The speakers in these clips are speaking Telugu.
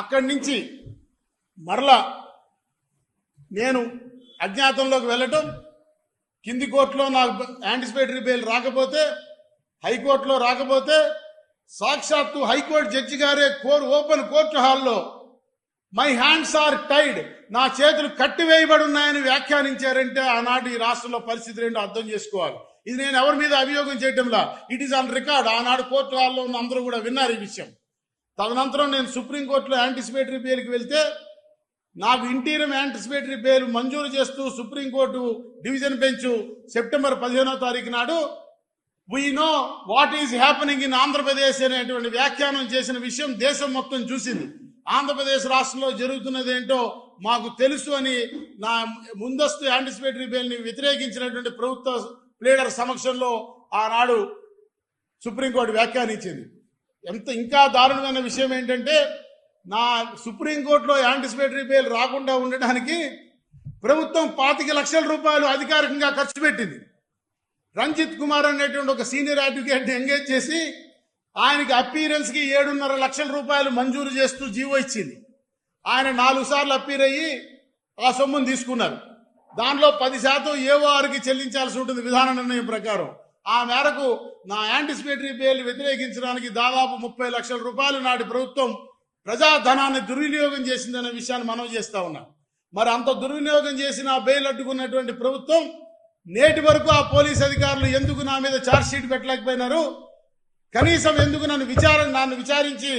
అక్కడి నుంచి మరలా నేను అజ్ఞాతంలోకి వెళ్ళటం కింది కోర్టులో నాకు యాంటిసిపేటరీ బెయిల్ రాకపోతే హైకోర్టులో రాకపోతే సాక్షాత్తు హైకోర్టు జడ్జి గారే కోర్ ఓపెన్ కోర్టు హాల్లో మై హ్యాండ్స్ ఆర్ టైడ్ నా చేతులు కట్టివేయబడి ఉన్నాయని వ్యాఖ్యానించారంటే ఆనాటి ఈ రాష్ట్రంలో పరిస్థితి ఏంటో అర్థం చేసుకోవాలి. ఇది నేను ఎవరి మీద అభియోగం చేయటంలా? ఇట్ ఈస్ ఆన్ రికార్డ్ ఆనాడు కోర్టు హాల్లో ఉన్న అందరూ కూడా విన్నారు ఈ విషయం. తదనంతరం నేను సుప్రీంకోర్టులో యాంటిసిపేటరీ బెయిల్కి వెళ్తే నాకు ఇంటీరియం యాంటిసిపేటరీ బెయిల్ మంజూరు చేస్తూ సుప్రీంకోర్టు డివిజన్ బెంచ్ సెప్టెంబర్ పదిహేనో తారీఖు నాడు we know what is happening in Andhra Pradesh అనేటువంటి వ్యాఖ్యానం చేసిన విషయం దేశం మొత్తం చూసింది. ఆంధ్రప్రదేశ్ రాష్ట్రంలో జరుగుతున్నది ఏంటో మాకు తెలుసు అని నా ముందస్తు యాంటిసిపేటరీ బెయిల్ని వ్యతిరేకించినటువంటి ప్రభుత్వ ప్లేడర్ సమక్షంలో ఆనాడు సుప్రీంకోర్టు వ్యాఖ్యానించింది. ఎంత ఇంకా దారుణమైన విషయం ఏంటంటే నా సుప్రీంకోర్టులో యాంటిసిపేటరీ బెయిల్ రాకుండా ఉండడానికి ప్రభుత్వం పాతిక లక్షల రూపాయలు అధికారికంగా ఖర్చు పెట్టింది. రంజిత్ కుమార్ అనేటువంటి ఒక సీనియర్ అడ్వకేట్ని ఎంగేజ్ చేసి ఆయనకి అపీరెన్స్కి ఏడున్నర లక్షల రూపాయలు మంజూరు చేస్తూ జీవో ఇచ్చింది. ఆయన నాలుగు సార్లు అప్పీర్ అయ్యి ఆ సొమ్మును తీసుకున్నారు. దానిలో పది శాతం ఏఓఆర్కి చెల్లించాల్సి ఉంటుంది విధాన నిర్ణయం ప్రకారం. ఆ మేరకు నా యాంటిసిపేటరీ బెయిల్ వ్యతిరేకించడానికి దాదాపు ముప్పై లక్షల రూపాయలు నాటి ప్రభుత్వం ప్రజాధనాన్ని దుర్వినియోగం చేసిందనే విషయాన్ని మనం చేస్తా ఉన్నాం. మరి అంత దుర్వినియోగం చేసిన ఆ బెయిల్ అడ్డుకున్నటువంటి ప్రభుత్వం నేటి వరకు ఆ పోలీస్ అధికారులు ఎందుకు నా మీద ఛార్జ్ షీట్ పెట్టలేకపోయినారు? కనీసం ఎందుకు నన్ను విచారణ నన్ను విచారించి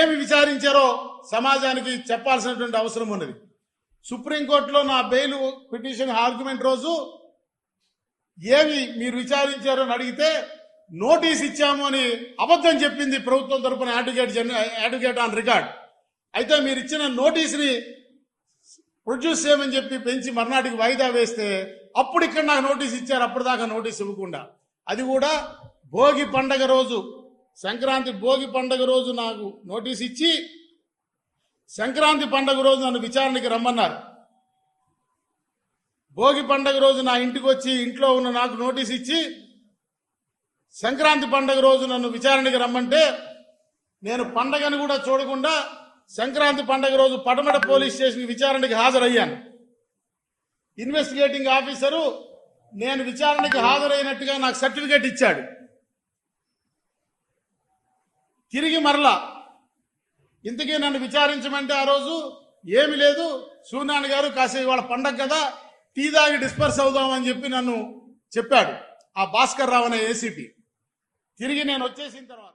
ఏమి విచారించారో సమాజానికి చెప్పాల్సినటువంటి అవసరం ఉన్నది. సుప్రీంకోర్టులో నా బెయిల్ పిటిషన్ ఆర్గ్యుమెంట్ రోజు ఏమి మీరు విచారించారని అడిగితే నోటీస్ ఇచ్చాము అని అబద్ధం చెప్పింది ప్రభుత్వం తరపున అడ్వకేట్ జన అడ్వకేట్ ఆన్ రికార్డ్ అయితే మీరు ఇచ్చిన నోటీస్ని ప్రొడ్యూస్ చేయమని చెప్పి పెంచి మర్నాటికి వాయిదా వేస్తే అప్పుడు ఇక్కడ నాకు నోటీస్ ఇచ్చారు అప్పటిదాకా నోటీస్ ఇవ్వకుండా. అది కూడా భోగి పండగ రోజు. సంక్రాంతి భోగి పండగ రోజు నాకు నోటీస్ ఇచ్చి సంక్రాంతి పండగ రోజు నన్ను విచారణకి రమ్మన్నారు. భోగి పండగ రోజు నా ఇంటికి వచ్చి ఇంట్లో ఉన్న నాకు నోటీస్ ఇచ్చి సంక్రాంతి పండగ రోజు నన్ను విచారణకి రమ్మంటే నేను పండగను కూడా చూడకుండా సంక్రాంతి పండగ రోజు పడమట పోలీస్ స్టేషన్ విచారణకి హాజరయ్యాను. ఇన్వెస్టిగేటింగ్ ఆఫీసరు నేను విచారణకి హాజరైనట్టుగా నాకు సర్టిఫికేట్ ఇచ్చాడు. తిరిగి మరలా ఇంతకీ నన్ను విచారించమంటే ఆ రోజు ఏమి లేదు. సూర్యనారాయణ గారు కాసేపు ఇవాళ పండగ కదా టీ తాగి డిస్పర్స్ అవుదామని చెప్పి నన్ను చెప్పాడు ఆ భాస్కర్ రావు అనే ఏసీపీ తిరిగి నేను వచ్చేసిన తర్వాత.